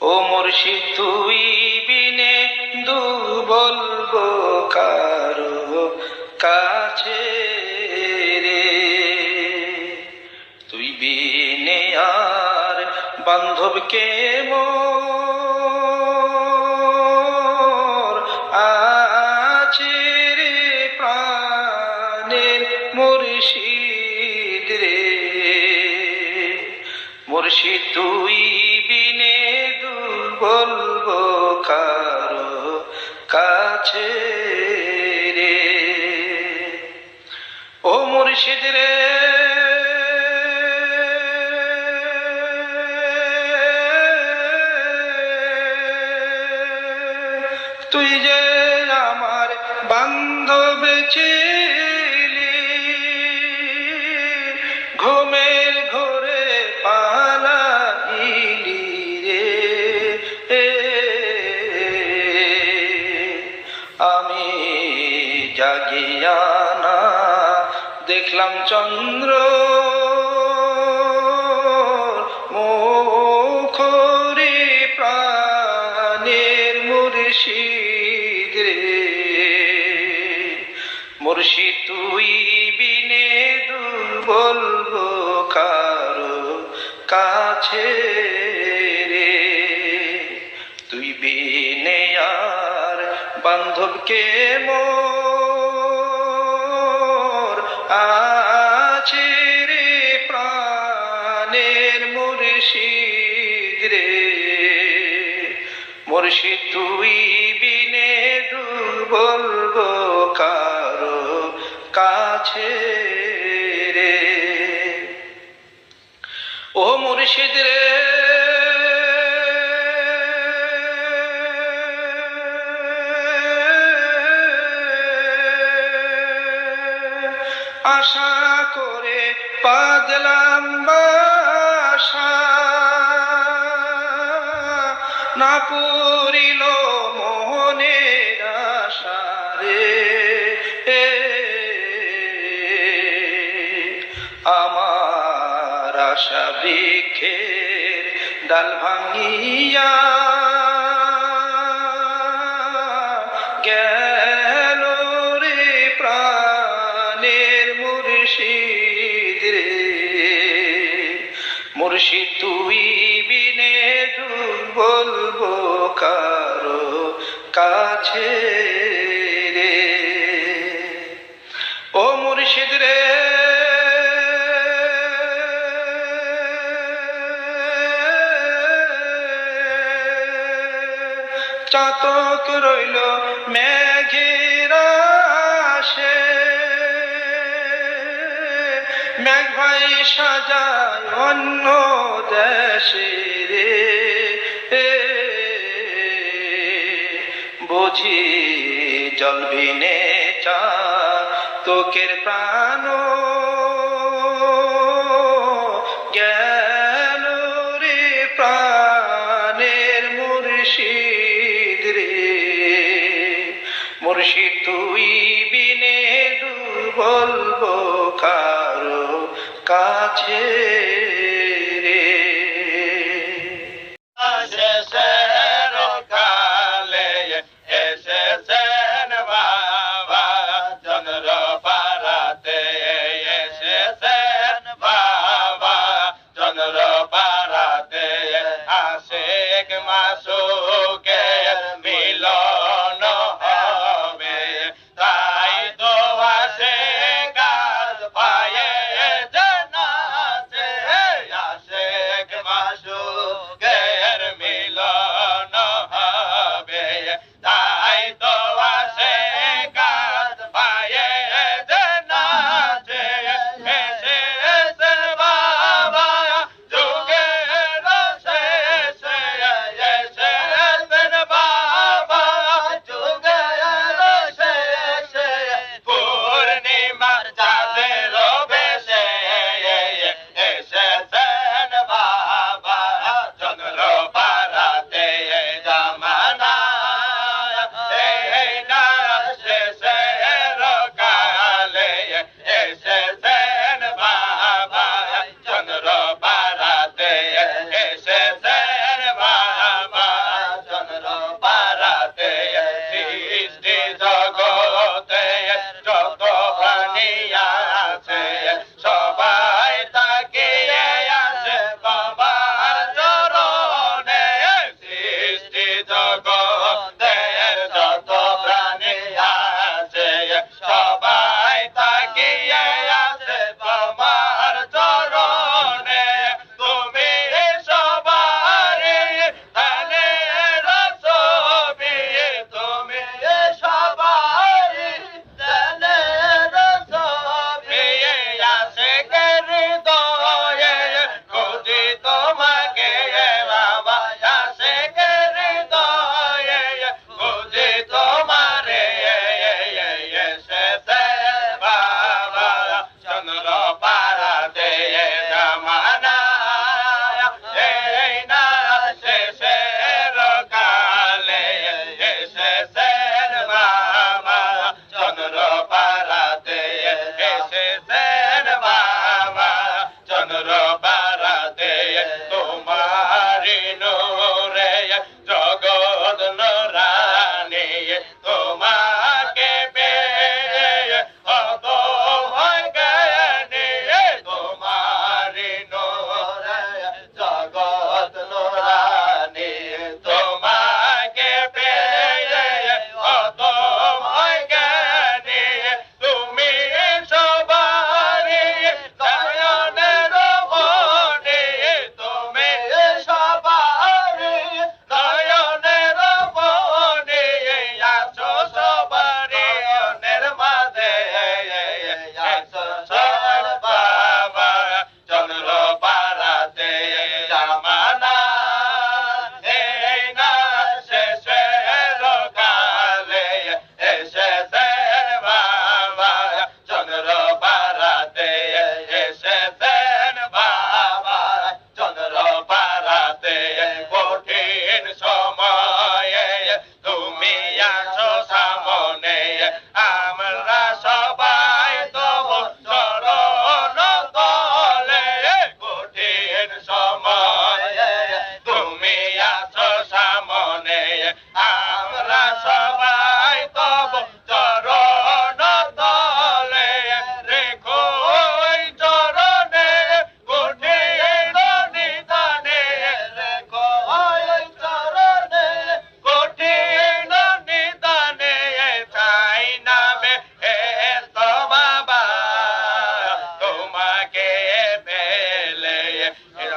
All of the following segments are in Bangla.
ও মর্ষি তুই বিনে দু বলব কারও কাছে রে। তুই বিনে আর বান্ধবকে মোর মুর্শিদ তুই বিনে দূর বলব কারও কাছে রে। ও মুর্শিদ রে। তুই যে আমার বান্ধব ছিলি চন্দ্র মুখরি প্রাণের মুর্শিদ রে। মুর্শিদ তুই বিনে দূর বলব কারও কাছে রে। তুই বিনে আর বান্ধবকে মোর আছে রে প্রাণের মুর্শিদ রে। মুর্শিদ তুই বিনে বলব কারও কাছে রে ও মুর্শিদ রে করে পাদলাম বাসা না পুরিল মোহনের আশা রে। আমার আশা বৃক্ষের ডাল ভাঙিয়া গেল রে প্রাণের মুর্শিদ। মুর্শিদ তুই বিনে বলব কারও কাছে রে। ও মুর্শিদ রে। চাতক রইল মেঘের মেঘ ভাই সাজায় অন্য দেশে রে। বুঝি জল বিনে চা তোকের প্রাণ। মুর্শিদ তুই বিনে দুর্বল বলব কারও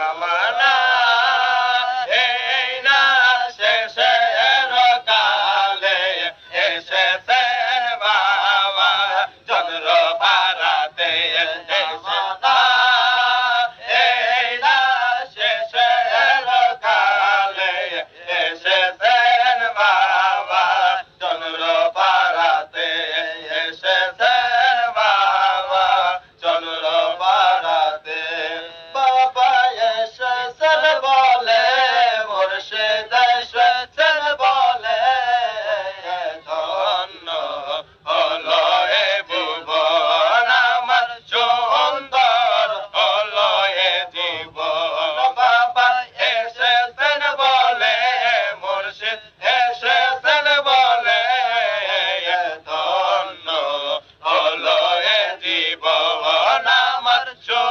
Ramana. Joe.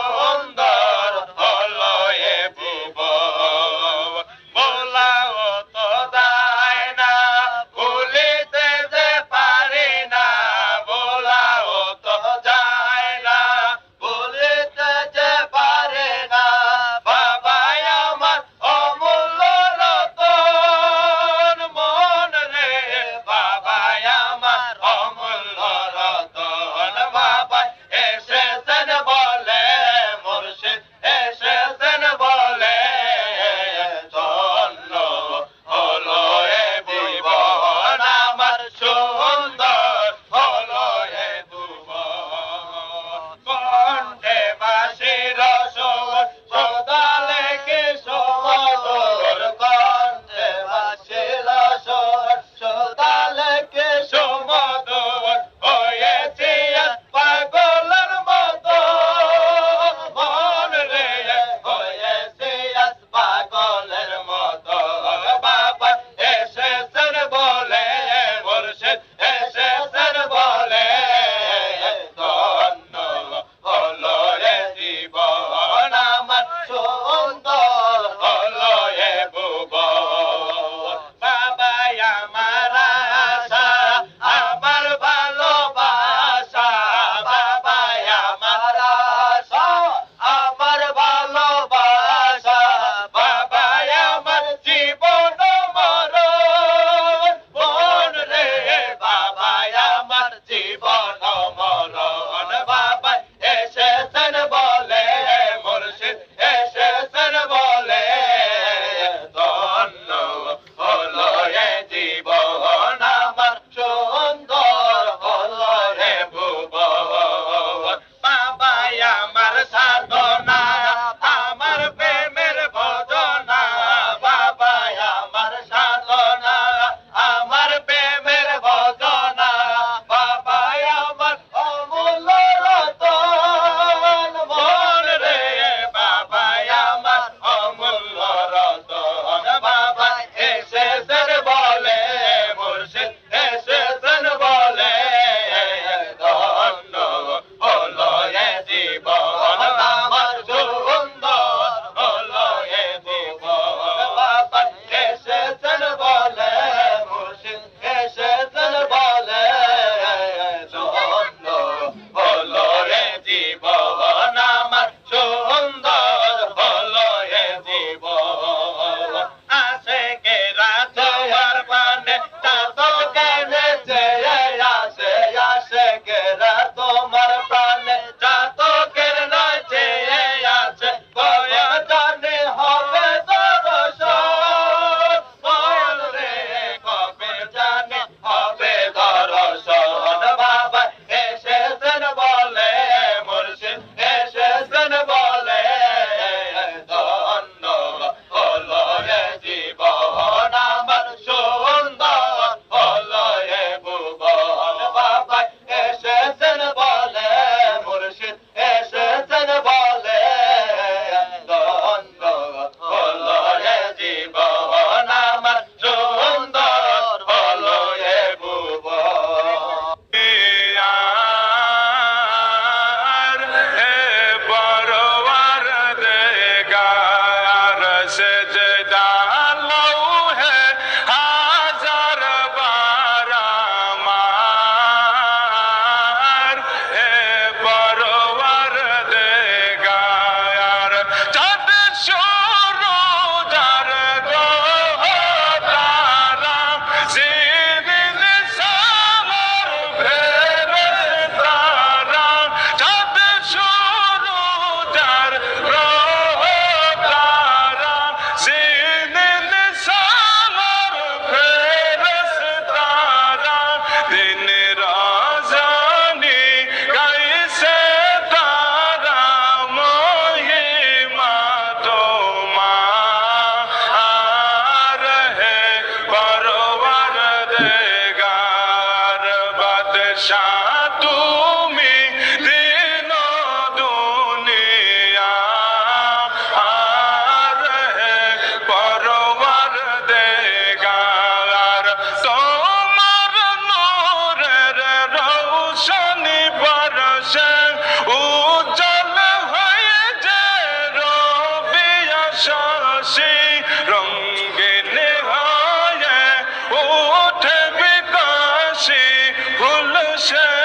সাধু Hashem.